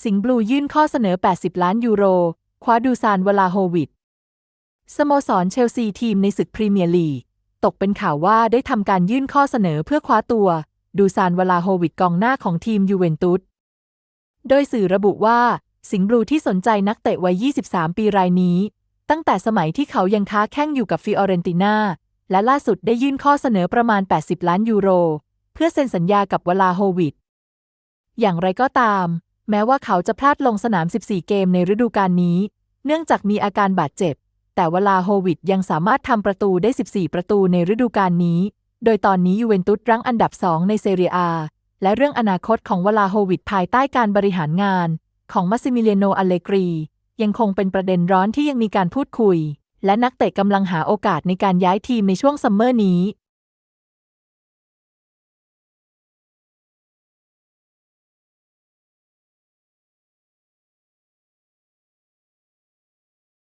สิงห์บลูยื่นข้อเสนอ 80 ล้านยูโร คว้าดูซานวลาโฮวิชสโมสรเชลซีทีมในศึกพรีเมียร์ลีกตกเป็นข่าวว่าได้ทำการยื่นข้อเสนอเพื่อคว้าตัว ดูซานวลาโฮวิชกองหน้าของทีมยูเวนตุส โดยสื่อระบุว่า สิงห์บลูที่สนใจนักเตะวัย 23 ปีรายนี้ ตั้งแต่สมัยที่เขายังค้าแข้งอยู่กับฟิออเรนติน่า และล่าสุดได้ยื่นข้อเสนอประมาณ 80 ล้านยูโร เพื่อเซ็นสัญญากับวลาโฮวิชอย่างไรก็ตาม แม้ว่าเขาจะพลาดลงสนาม 14 เกมในฤดูกาลนี้ เนื่องจากมีอาการบาดเจ็บ แต่วลาโฮวิชยังสามารถทำประตูได้ 14 ประตูในฤดูกาลนี้ โดยตอนนี้ยูเวนตุสรั้งอันดับ 2 ในเซเรียอา และเรื่องอนาคตของวลาโฮวิชภายใต้การบริหารงาน ของมัสซิมิเลียโนอเลกรี ยังคงเป็นประเด็นร้อนที่ยังมีการพูดคุย และนักเตะกำลังหาโอกาสในการย้ายทีมในช่วงซัมเมอร์นี้